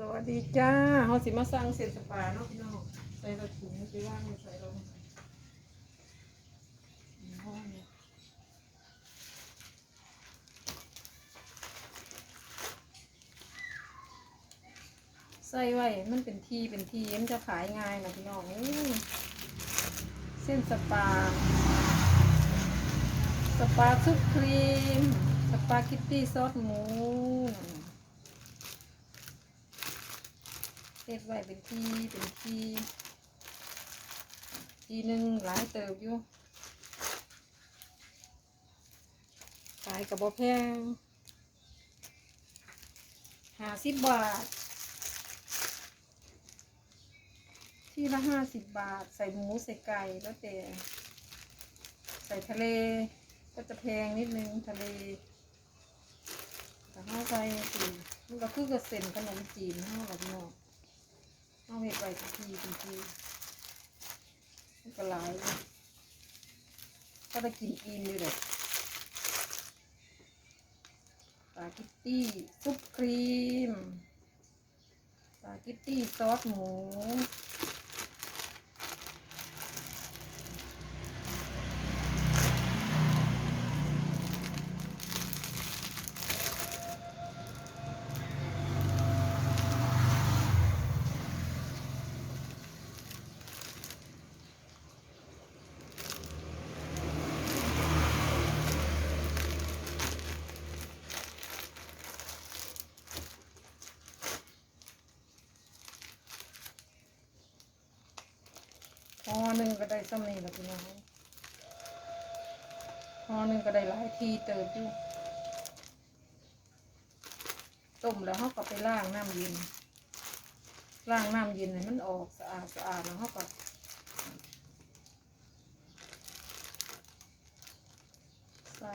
สวัสดีจ้าเฮาสิมาสั่งเศษสปาเนาะพี่น้องใส่กระถุงไปว่างใส่ลงในห้องนี่ยใส่ไว้มันเป็นทีเป็นทีมันจะขายง่ายนะพี่น้องเส้นสปา สปาซุปครีม สปาคิตตี้ซอสหมู เก็บไว้เป็นทีเป็นทีทีหนึ่งหลายเติบอยู่ขายกับบ่แพงห้าสิบบาท ที่ละห้าสิบบาท ใส่หมูใส่ไก่แล้วแต่ ใส่ทะเลก็จะแพงนิดนึงทะเล แต่เข้าไปสิมันก็คือกระเซ็นขนมจีนเข้ากับนอก เอาเห็ดไปทุกทีทุกทีมันก็หลายก็จะกินอิ่มอยู่เลยสปาเกิตตี้ซุปครีมสปาเกิตตี้ซอสหมู พอหนึ่งก็ได้ซ้ำนี่แหละพี่น้องพอหนึ่งก็ได้หลายทีเติบอยู่ต้มแล้วเขาก็ไปล้างน้ำเย็นล้างน้ำเย็นให้มันออกสะอาดสะอาดแล้วเขาก็ใส่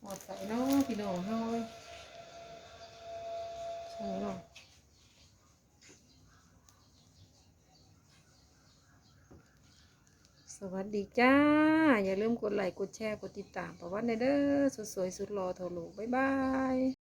หมดใส่เนาะพี่น้องเฮ้ยใช่เนาะ ส วัสดีจ้า อย่าลืมกดไลค์กดแชร์ กดติดตามประวัติในเด้อสุดสวยสุดรอโทรลูก บ๊ายบาย